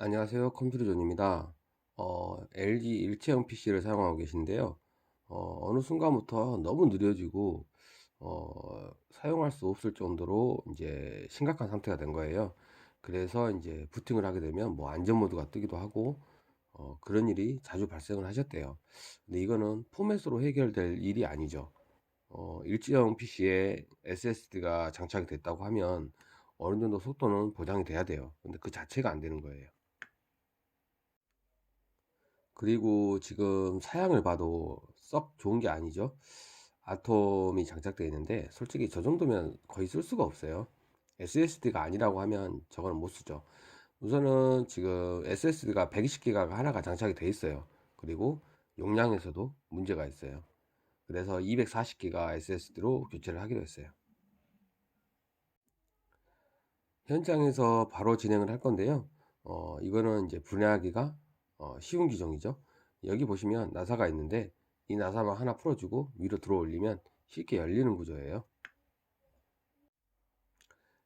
안녕하세요. 컴퓨터존입니다. 어, LG 일체형 PC를 사용하고 계신데요. 어, 어느 순간부터 너무 느려지고, 어, 사용할 수 없을 정도로 이제 심각한 상태가 된 거예요. 그래서 이제 부팅을 하게 되면 뭐 안전 모드가 뜨기도 하고, 어, 그런 일이 자주 발생을 하셨대요. 근데 이거는 포맷으로 해결될 일이 아니죠. 어, 일체형 PC에 SSD가 장착이 됐다고 하면 어느 정도 속도는 보장이 돼야 돼요. 근데 그 자체가 안 되는 거예요. 그리고 지금 사양을 봐도 썩 좋은 게 아니죠. 아톰이 장착되어 있는데 솔직히 저 정도면 거의 쓸 수가 없어요. SSD가 아니라고 하면 저거는 못 쓰죠. 우선은 지금 SSD가 120기가가 하나가 장착이 되어 있어요. 그리고 용량에서도 문제가 있어요. 그래서 240기가 SSD로 교체를 하기로 했어요. 현장에서 바로 진행을 할 건데요. 어, 이거는 이제 분해하기가 어, 쉬운 기종이죠. 여기 보시면 나사가 있는데 이 나사만 하나 풀어주고 위로 들어 올리면 쉽게 열리는 구조예요.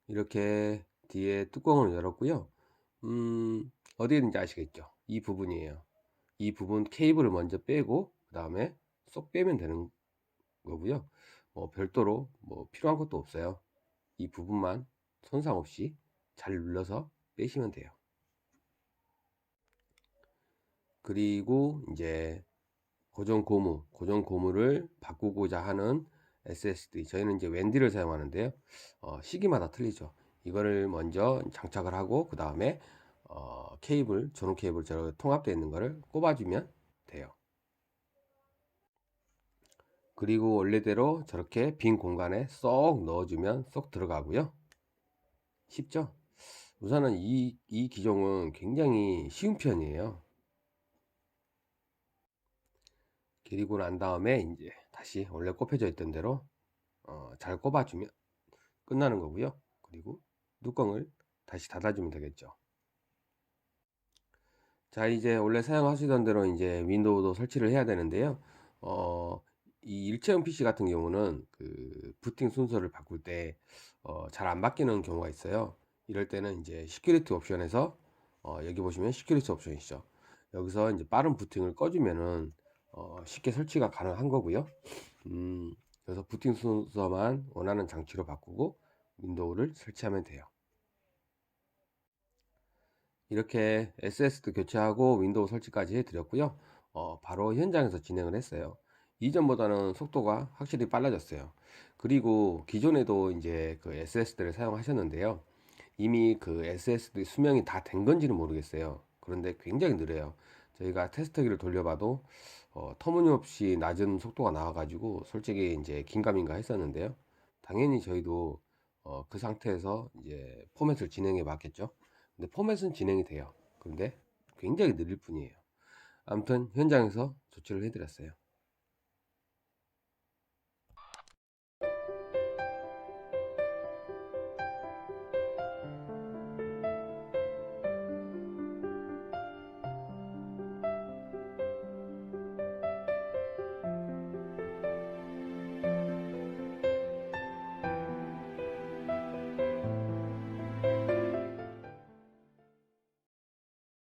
이렇게 뒤에 뚜껑을 열었고요. 음, 어디에 있는지 아시겠죠? 이 부분이에요. 이 부분 케이블을 먼저 빼고 그 다음에 쏙 빼면 되는 거고요. 뭐 별도로 뭐 필요한 것도 없어요. 이 부분만 손상 없이 잘 눌러서 빼시면 돼요. 그리고 이제 고정 고무, 고정 고무를 바꾸고자 하는 SSD. 저희는 이제 웬디를 사용하는데요. 어, 시기마다 틀리죠. 이거를 먼저 장착을 하고 그 다음에 어, 케이블, 전원 케이블 저 통합되어 있는 거를 꼽아주면 돼요. 그리고 원래대로 저렇게 빈 공간에 쏙 넣어주면 쏙 들어가고요. 쉽죠? 우선은 이, 이 기종은 굉장히 쉬운 편이에요. 그리고 난 다음에 이제 다시 원래 꼽혀져 있던 대로 어, 잘 꼽아주면 끝나는 거고요. 그리고 뚜껑을 다시 닫아주면 되겠죠. 자 이제 원래 사용하시던 대로 이제 윈도우도 설치를 해야 되는데요. 어, 이 일체형 PC 같은 경우는 그 부팅 순서를 바꿀 때 어, 잘안 바뀌는 경우가 있어요. 이럴 때는 이제 시큐리티 옵션에서 어, 여기 보시면 시큐리티 옵션이죠. 여기서 이제 빠른 부팅을 꺼주면은 어, 쉽게 설치가 가능한 거고요. 음, 그래서 부팅 순서만 원하는 장치로 바꾸고 윈도우를 설치하면 돼요. 이렇게 SSD 교체하고 윈도우 설치까지 해드렸고요. 어, 바로 현장에서 진행을 했어요. 이전보다는 속도가 확실히 빨라졌어요. 그리고 기존에도 이제 그 SSD를 사용하셨는데요. 이미 그 SSD 수명이 다 된 건지는 모르겠어요. 그런데 굉장히 느려요. 저희가 테스트기를 돌려봐도 어, 터무니없이 낮은 속도가 나와가지고 솔직히 이제 긴가민가 했었는데요. 당연히 저희도 어, 그 상태에서 이제 포맷을 진행해 봤겠죠. 근데 포맷은 진행이 돼요. 그런데 굉장히 느릴 뿐이에요. 아무튼 현장에서 조치를 해드렸어요.